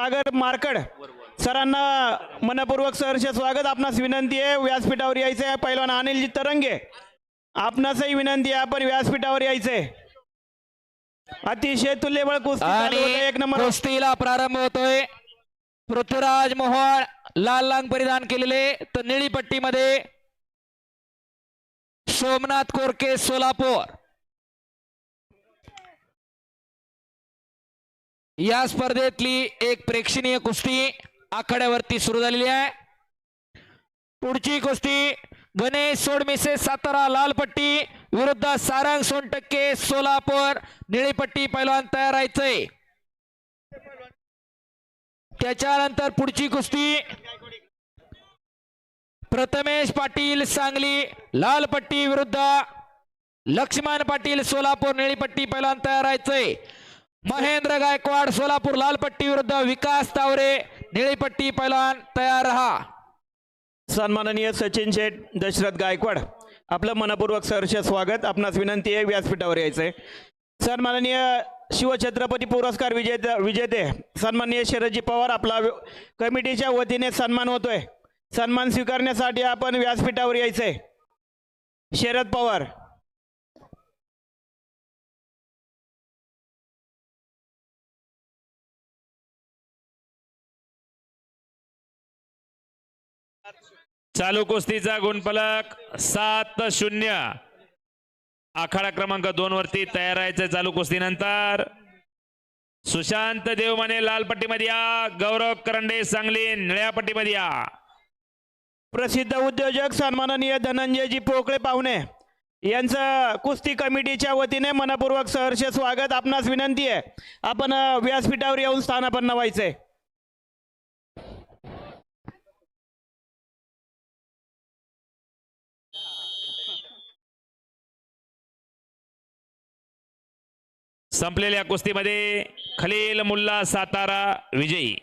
सागर marked सरांना मनपूर्वक सहर्ष स्वागत. आपणास विनंती आहे व्यासपीठावर यायचं आहे पैलवान अनिलजी तरंगे आपणासही विनंती आहे आपण व्यासपीठावर यायचंय. अतिशय तुल्यबळ कुस्ती एक नंबर. कुस्तीला प्रारंभ होतोय. पृथ्वीराज मोहोळ लाल लांग परिधान केलेले तर निळी पट्टीमध्ये सोमनाथ कोरके सोलापूर. या स्पर्धेतली एक प्रेक्षणीय कुस्ती आखाड्यावरती सुरू झालेली आहे. पुढची कुस्ती गणेश सोडमिसे सातारा लालपट्टी विरुद्ध सारंग सोनटक्के सोलापूर निळीपट्टी पैलवान तयार राहायचंय. त्याच्यानंतर पुढची कुस्ती प्रथमेश पाटील सांगली लालपट्टी विरुद्ध लक्ष्मण पाटील सोलापूर निळीपट्टी पैलवान तयार राहायचंय. महेंद्र गायकवाड सोलापूर लाल पट्टी विरुद्ध विकास तावरे निळी पट्टी पैलवान तयार रहा. सन्माननीय सचिन शेठ दशरथ गायकवाड आपलं मनपूर्वक सहर्ष स्वागत. आपणास विनंती आहे व्यासपीठावर यायचंय. सन्माननीय शिवछत्रपती पुरस्कार विजेते विजेते सन्माननीय शरदजी पवार आपला कमिटीच्या वतीने सन्मान होतोय. सन्मान स्वीकारण्यासाठी आपण व्यासपीठावर यायचंय. शरद पवार चालू कुस्तीचा गुणफलक सात शून्य. आखाडा क्रमांक दोन वरती तयार राहायचं चालू कुस्तीनंतर. सुशांत देवमाने लाल पट्टीमध्ये. या गौरव करंडे सांगली निळ्या पट्टीमध्ये. या प्रसिद्ध उद्योजक सन्माननीय धनंजयजी पोकळे पाहुणे. यांचं कुस्ती कमिटीच्या वतीने मनपूर्वक सहर्ष स्वागत. आपणास विनंती आहे आपण व्यासपीठावर येऊन स्थानापन्न व्हायचंय. संपलेल्या कुस्तीमध्ये खलील मुल्ला सातारा विजयी.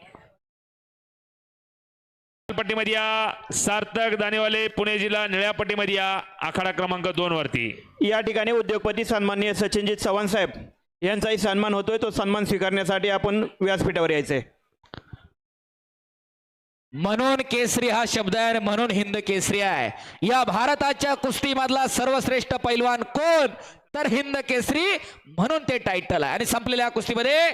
पट्टीमध्ये या सार्थक दानेवाले पुणे जिल्हा निळ्या पट्टीमध्ये या आखाडा क्रमांक दोन वरती. या ठिकाणी उद्योगपती सन्माननीय सचिनजीत चव्हाण साहेब यांचाही सन्मान होतोय. तो सन्मान स्वीकारण्यासाठी आपण व्यासपीठावर यायचंय. म्हणून केसरी हा शब्द आहे आणि म्हणून हिंद केसरी आहे. या भारताच्या कुस्तीमधला सर्वश्रेष्ठ पैलवान कोण? तर हिंद केसरी म्हणून ते टायटल आहे. आणि संपलेल्या कुस्तीमध्ये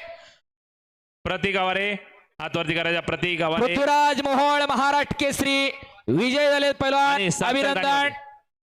प्रतीक आवारे हातवरती करायचा प्रतीक आवारे. पृथ्वीराज मोहोळ महाराष्ट्र केसरी विजय झाले पैलवान अभिनंदन.